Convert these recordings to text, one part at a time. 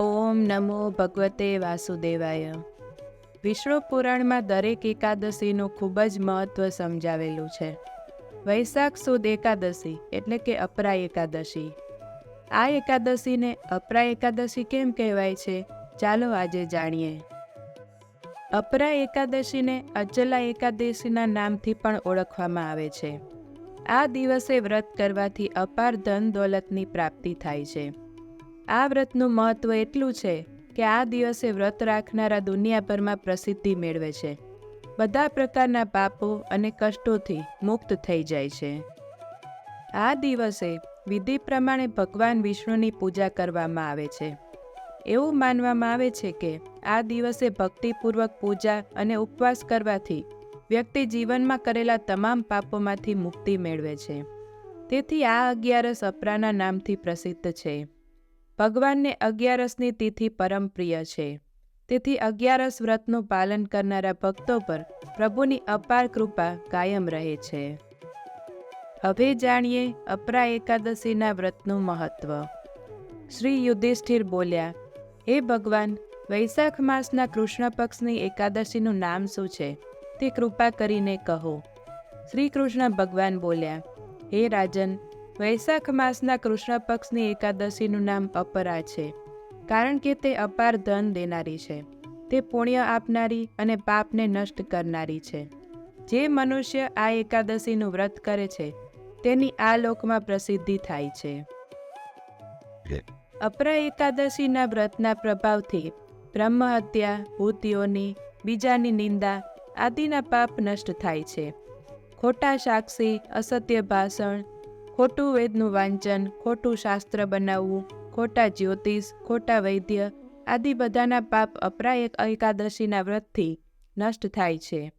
ઓમ નમો ભગવતે વાસુદેવાય. વિષ્ણુ પુરાણમાં દરેક એકાદશીનું ખૂબ જ મહત્વ સમજાવેલું છે. વૈશાખ સુદ એકાદશી એટલે કે અપરા એકાદશી. આ એકાદશીને અપરા એકાદશી કેમ કહેવાય છે? ચાલો આજે જાણીએ. અપરા એકાદશીને અચલા એકાદશીના નામથી પણ ઓળખવામાં આવે છે. આ દિવસે વ્રત કરવાથી અપાર ધન દોલતની પ્રાપ્તિ થાય છે. આ વ્રતનું મહત્વ એટલું છે કે આ દિવસે વ્રત રાખનારા દુનિયાભરમાં પ્રસિદ્ધિ મેળવે છે. બધા પ્રકારના પાપો અને કષ્ટોથી મુક્ત થઈ જાય છે. આ દિવસે વિધિ પ્રમાણે ભગવાન વિષ્ણુની પૂજા કરવામાં આવે છે. એવું માનવામાં આવે છે કે આ દિવસે ભક્તિપૂર્વક પૂજા અને ઉપવાસ કરવાથી વ્યક્તિ જીવનમાં કરેલા તમામ પાપોમાંથી મુક્તિ મેળવે છે. તેથી આ અગિયારસ અપરાના નામથી પ્રસિદ્ધ છે. ભગવાનને અગિયારસની તિથિ પરમ પ્રિય છે. તેથી અગિયારસ વ્રતનું પાલન કરનારા ભક્તો પર પ્રભુની અપાર કૃપા કાયમ રહે છે. હવે જાણીએ અપરા એકાદશીના વ્રતનું મહત્વ. શ્રી યુધિષ્ઠિર બોલ્યા, હે ભગવાન, વૈશાખ માસના કૃષ્ણ પક્ષની એકાદશીનું નામ શું છે? તે કૃપા કરીને કહો. શ્રી કૃષ્ણ ભગવાન બોલ્યા, હે રાજન વૈશાખ માસના કૃષ્ણ પક્ષની એકાદશીનું નામ અપરા છે કારણ કે તે અપાર ધન દેનારી છે. તે પુણ્ય આપનારી અને પાપને નષ્ટ કરનારી છે. જે મનુષ્ય આ એકાદશીનું વ્રત કરે છે તેની આ લોકમાં પ્રસિદ્ધિ થાય છે. અપરા એકાદશીના વ્રતના પ્રભાવથી બ્રહ્મહત્યા ભૂતિઓની બીજાની નિંદા આદિના પાપ નષ્ટ થાય છે. ખોટા સાક્ષી અસત્ય ભાષણ ખોટું વેદનું વાંચન, ખોટું શાસ્ત્ર બનાવવું, ખોટા જ્યોતિષ, ખોટા વૈદ્ય આદિ બધાના પાપ અપરા એક એકાદશીના વ્રતથી નષ્ટ થાય છે.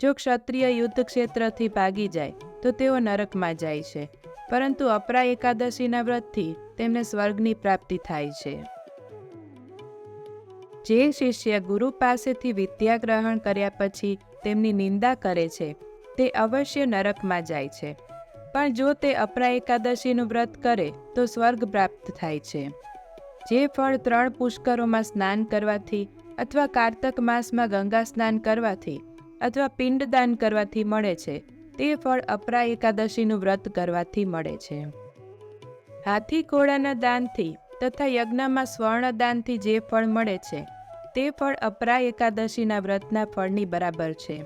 જો ક્ષત્રિય યુદ્ધ ક્ષેત્રથી ભાગી જાય, તો તેઓ નરકમાં જાય છે. પરંતુ અપરા એકાદશીના વ્રતથી તેમને સ્વર્ગની પ્રાપ્તિ થાય છે. જે શિષ્ય ગુરુ પાસેથી વિદ્યા ગ્રહણ કર્યા પછી તેમની નિંદા કરે છે, તે અવશ્ય નરકમાં જાય છે. પણ જો તે અપરા એકાદશીનું વ્રત કરે, તો સ્વર્ગ પ્રાપ્ત થાય છે. જે ફળ ત્રણ પુષ્કરોમાં સ્નાન કરવાથી અથવા કારતક માસમાં ગંગા સ્નાન કરવાથી અથવા પિંડદાન કરવાથી મળે છે, તે ફળ અપરા એકાદશીનું વ્રત કરવાથી મળે છે. હાથી ઘોડાના દાનથી તથા યજ્ઞમાં સ્વર્ણ દાનથી જે ફળ મળે છે, તે ફળ અપરા એકાદશીના વ્રતના ફળની બરાબર છે.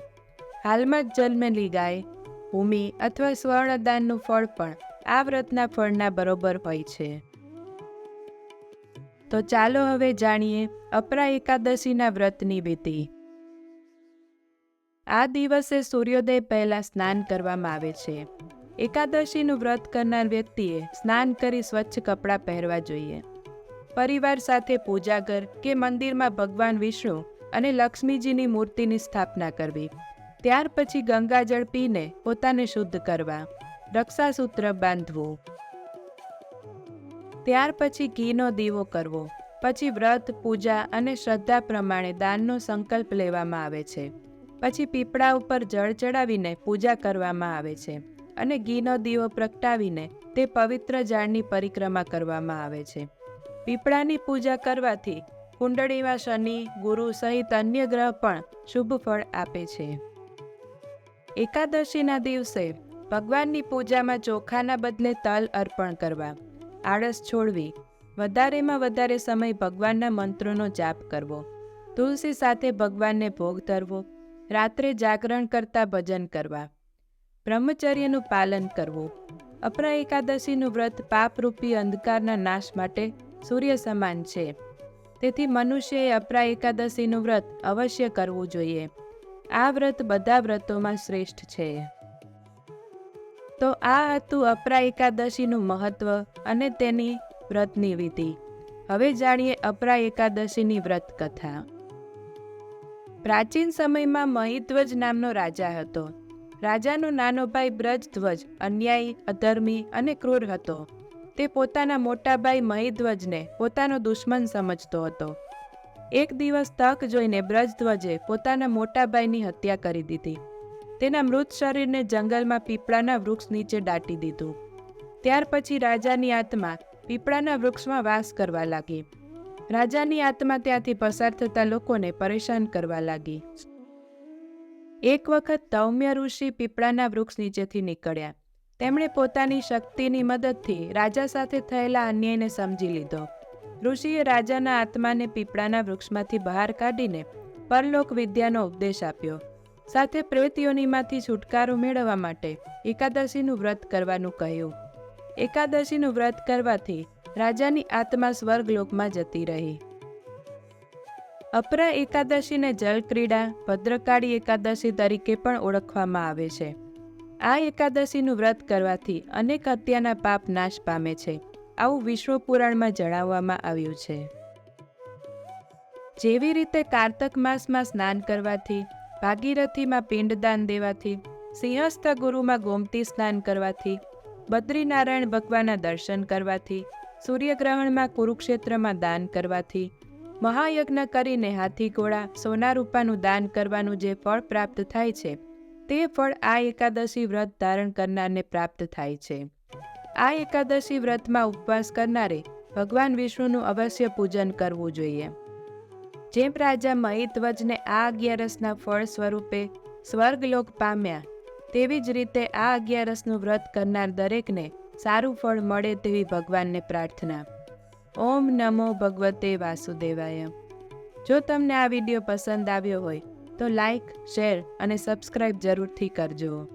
હાલમાં જ જન્મેલી ગાય ભૂમિ અથવા સ્વર્ણદાનનું ફળ પણ આ વ્રતના ફળના બરોબર હોય છે. તો ચાલો હવે જાણીએ અપરા એકાદશીના વ્રતની વિધિ. આ દિવસે સૂર્યોદય પહેલા સ્નાન કરવામાં આવે છે. એકાદશીનું વ્રત કરનાર વ્યક્તિએ સ્નાન કરી સ્વચ્છ કપડાં પહેરવા જોઈએ. પરિવાર સાથે પૂજાઘર કે મંદિરમાં ભગવાન વિષ્ણુ અને લક્ષ્મીજીની મૂર્તિની સ્થાપના કરવી. ત્યાર પછી ગંગાજળ પીને પોતાને શુદ્ધ કરવા. રક્ષાસૂત્ર બાંધવું. ત્યાર પછી ઘીનો દીવો કરવો. પછી વ્રત, પૂજા અને શ્રદ્ધા પ્રમાણે દાનનો સંકલ્પ લેવામાં આવે છે. પછી પીપળા ઉપર જળ ચડાવીને પૂજા કરવામાં આવે છે અને ઘીનો દીવો પ્રગટાવીને તે પવિત્ર ઝાડની પરિક્રમા કરવામાં આવે છે. પીપળાની પૂજા કરવાથી કુંડળીમાં શનિ, ગુરુ સહિત અન્ય ગ્રહ પણ શુભ ફળ આપે છે. એકાદશીના દિવસે ભગવાનની પૂજામાં ચોખાના બદલે તલ અર્પણ કરવા. આળસ છોડવી. વધારેમાં વધારે સમય ભગવાનના મંત્રોનો જાપ કરવો. તુલસી સાથે ભગવાનને ભોગ ધરવો. રાત્રે જાગરણ કરતા ભજન કરવા. બ્રહ્મચર્યનું પાલન કરવું. અપરા એકાદશીનું વ્રત પાપરૂપી અંધકારના નાશ માટે સૂર્ય સમાન છે. તેથી મનુષ્યએ અપરા એકાદશીનું વ્રત અવશ્ય કરવું જોઈએ. આ વ્રત બધા વ્રતોમાં શ્રેષ્ઠ છે. તો આ હતું અપરા એકાદશીનું મહત્વ અને તેની વ્રતની વિધિ. હવે જાણીએ અપરા એકાદશીની વ્રત કથા પ્રાચીન સમયમાં મહિધ્વજ નામનો રાજા હતો. રાજાનો નાનો ભાઈ બ્રજધ્વજ અન્યાયી, અધર્મી અને ક્રૂર હતો. તે પોતાના મોટા ભાઈ મહિધ્વજને પોતાનો દુશ્મન સમજતો હતો. એક દિવસ તક જોઈને બ્રજધ્વજે પોતાના મોટાભાઈની હત્યા કરી દીધી. તેના મૃત શરીરને જંગલમાં પીપળાના વૃક્ષ નીચે દાટી દીધું. ત્યાર પછી રાજાની આત્મા પીપળાના વૃક્ષમાં વાસ કરવા લાગી. રાજાની આત્મા ત્યાંથી પસાર થતા લોકોને પરેશાન કરવા લાગી. એક વખત તૌમ્ય ઋષિ પીપળાના વૃક્ષ નીચેથી નીકળ્યા. તેમણે પોતાની શક્તિની મદદથી રાજા સાથે થયેલા અન્યાયને સમજી લીધો. ઋષિએ રાજાના આત્માને પીપળાના વૃક્ષમાંથી બહાર કાઢીને પરલોક વિદ્યાનો ઉપદેશ આપ્યો. સાથે પ્રેતયોનીમાંથી છુટકારો મેળવવા માટે એકાદશીનું વ્રત કરવાનું કહ્યું. એકાદશીનું વ્રત કરવાથી રાજાની આત્મા સ્વર્ગલોકમાં જતી રહી. અપરા એકાદશીને જલક્રીડા, ભદ્રકાળી એકાદશી તરીકે પણ ઓળખવામાં આવે છે. આ એકાદશીનું વ્રત કરવાથી અનેક હત્યાના પાપ નાશ પામે છે. આવું વિશ્વ પુરાણમાં જણાવવામાં આવ્યું છે. જેવી રીતે કારતક માસમાં સ્નાન કરવાથી, ભાગીરથીમાં પિંડદાન દેવાથી, સિંહસ્થ ગુરુમાં ગોમતી સ્નાન કરવાથી, બદ્રીનારાયણ ભગવાનના દર્શન કરવાથી, સૂર્યગ્રહણમાં કુરુક્ષેત્રમાં દાન કરવાથી, મહાયજ્ઞ કરીને હાથી ઘોડા સોના રૂપાનું દાન કરવાનું જે ફળ પ્રાપ્ત થાય છે, તે ફળ આ એકાદશી વ્રત ધારણ કરનારને પ્રાપ્ત થાય છે. આ એકાદશી વ્રતમાં ઉપવાસ કરનારે ભગવાન વિષ્ણુનું અવશ્ય પૂજન કરવું જોઈએ. જેમ રાજા મહિત્વજને આ અગિયારસના ફળ સ્વરૂપે સ્વર્ગલોક પામ્યા, તેવી જ રીતે આ અગિયારસનું વ્રત કરનાર દરેકને સારું ફળ મળે તેવી ભગવાનને પ્રાર્થના. ઓમ નમો ભગવતે વાસુદેવાય. જો તમને આ વીડિયો પસંદ આવ્યો હોય, તો લાઈક, શેર અને સબસ્ક્રાઈબ જરૂરથી કરજો.